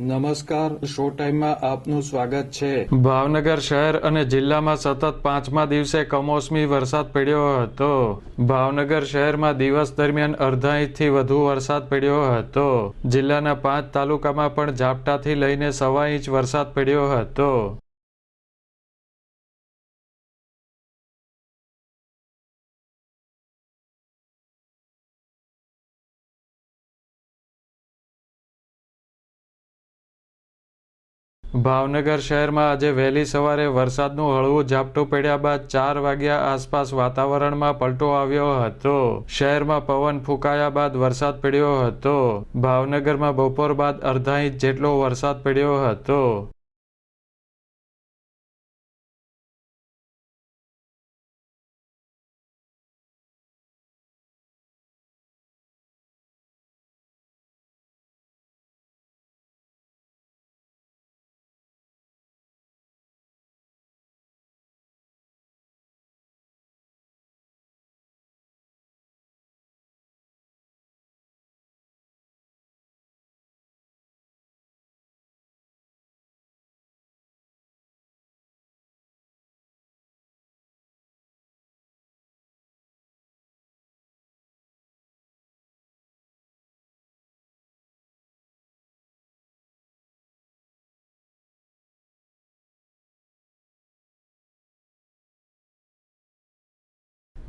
નમસ્કાર, શો ટાઈમમાં આપનું સ્વાગત છે. ભાવનગર શહેર અને જિલ્લામાં સતત પાંચમા દિવસે કમોસમી વરસાદ પડ્યો હતો. ભાવનગર શહેરમાં દિવસ દરમિયાન અડધા ઇંચથી વધુ વરસાદ પડ્યો હતો. જિલ્લાના પાંચ તાલુકામાં પણ ઝાપટાથી લઈને સવા ઇંચ વરસાદ પડ્યો હતો. ભાવનગર શહેરમાં આજે વહેલી સવારે વરસાદનું હળવું ઝાપટું પડ્યા બાદ ચાર વાગ્યા આસપાસ વાતાવરણમાં પલટો આવ્યો હતો. શહેરમાં પવન ફૂંકાયા બાદ વરસાદ પડ્યો હતો. ભાવનગરમાં બપોર બાદ અડધા ઇંચ જેટલો વરસાદ પડ્યો હતો.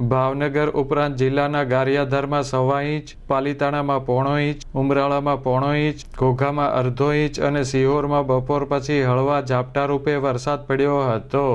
ભાવનગર ઉપરાંત જિલ્લાના ગારિયાધારમાં સવા ઇંચ, પાલીતાણામાં પોણો ઇંચ, ઉમરાળામાં પોણો ઇંચ, ઘોઘામાં અડધો ઇંચ અને સિહોરમાં બપોર પછી હળવા ઝાપટા રૂપે વરસાદ પડ્યો હતો.